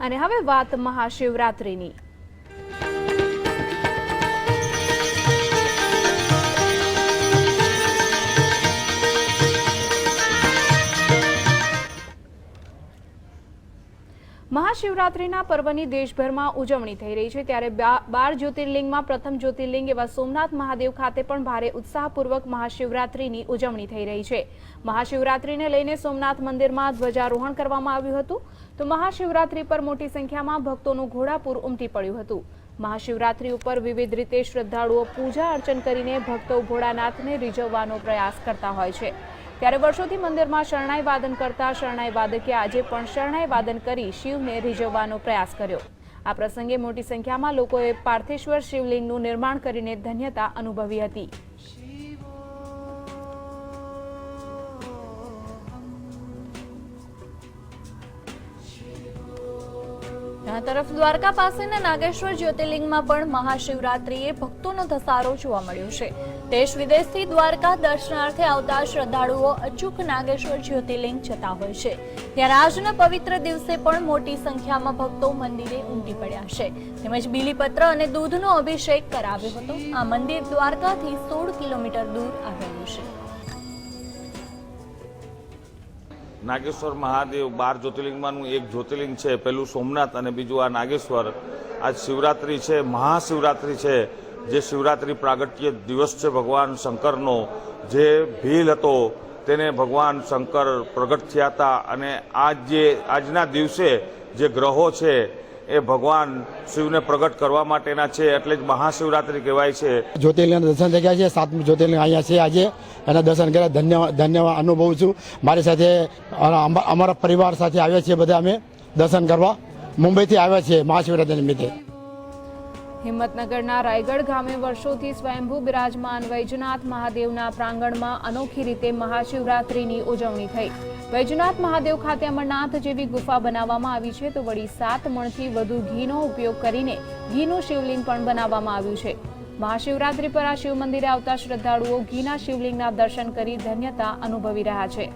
અને હવે વાત મહાશિવરાત્રિની. મહાશિવરાત્રિના પર્વની દેશભરમાં ઉજવણી થઈ રહી છે. ત્યારે બાર જ્યોતિર્લિંગમાં પ્રથમ જ્યોતિર્લિંગ એવા સોમનાથ મહાદેવ ખાતે પણ ભારે ઉત્સાહપૂર્વક મહાશિવરાત્રિની ઉજવણી થઈ રહી છે. મહાશિવરાત્રિને લઈને સોમનાથ મંદિરમાં ધ્વજારોહણ કરવામાં આવ્યું હતું. તો મહાશિવરાત્રિ પર મોટી સંખ્યામાં ભક્તોનું ઘોડાપૂર ઉમટી પડ્યું હતું. મહાશિવરાત્રિ ઉપર વિવિધ રીતે શ્રદ્ધાળુઓ પૂજા અર્ચન કરીને ભક્તો ભોળાનાથને રીઝવવાનો પ્રયાસ કરતા હોય છે. ત્યારે વર્ષોથી મંદિરમાં શરણાઈ વાદન કરતા શરણાઈ વાદકે આજે પણ શરણાઈ વાદન કરી શિવને રીઝવવાનો પ્રયાસ કર્યો. આ પ્રસંગે મોટી સંખ્યામાં લોકોએ પાર્થેશ્વર શિવલિંગનું નિર્માણ કરીને ધન્યતા અનુભવી હતી. આ તરફ દ્વારકા પાસેના નાગેશ્વર જ્યોતિર્લિંગમાં પણ મહાશિવરાત્રિએ ભક્તોનો ધસારો જોવા મળ્યો છે. દેશ વિદેશથી દ્વારકા દર્શનાર્થે આવતા શ્રદ્ધાળુઓ અચૂક નાગેશ્વર જ્યોતિર્લિંગ જતા હોય છે. ત્યારે આજના પવિત્ર દિવસે પણ મોટી સંખ્યામાં ભક્તો મંદિરે ઉમટી પડ્યા છે. તેમજ બીલીપત્ર અને દૂધનો અભિષેક કરાવ્યો હતો. આ મંદિર દ્વારકાથી સોળ કિલોમીટર દૂર આવેલું છે. નાગેશ્વર મહાદેવ બાર જ્યોતિર્લિંગમાંનું એક જ્યોતિર્લિંગ છે, પેલું સોમનાથ અને બીજું આ નાગેશ્વર. આજ શિવરાત્રિ છે, મહાશિવરાત્રિ છે, જે શિવરાત્રિ પ્રાગટ્ય દિવસ છે ભગવાન શંકરનો. જે ભીલ હતો, તેને ભગવાન શંકર પ્રગટ થયા હતા અને આજ જે, આજના દિવસે જે ગ્રહો છે એ ભગવાન શિવને પ્રગટ કરવા માટેના છે, એટલે જ મહાશિવરાત્રિ કહેવાય છે. જ્યોતિર્લિંગના દર્શન થઈ ગયા છે, સાતમું જ્યોતિર્લિંગ અહીંયા છે આજે. એના દર્શન કર્યા ધન્યવાદ ધન્યવાદ અનુભવું છું. મારી સાથે અમા- અમારા પરિવાર સાથે આવ્યા છીએ બધા અમે દર્શન કરવા. મુંબઈથી આવ્યા છીએ મહાશિવરાત્રી નિમિત્તે. હિંમતનગરના રાયગઢ ગામે વર્ષોથી સ્વયંભૂ બિરાજમાન વૈજનાથ મહાદેવના પ્રાંગણમાં અનોખી રીતે મહાશિવરાત્રિની ઉજવણી થઈ. વૈજનાથ મહાદેવ ખાતે અમરનાથ જેવી ગુફા બનાવવામાં આવી છે તો વળી સાત મણથી વધુ ઘીનો ઉપયોગ કરીને ઘીનું શિવલિંગ પણ બનાવવામાં આવ્યું છે. મહાશિવરાત્રિ પર આ શિવ મંદિરે આવતા શ્રદ્ધાળુઓ ઘીના શિવલિંગના દર્શન કરી ધન્યતા અનુભવી રહ્યા છે.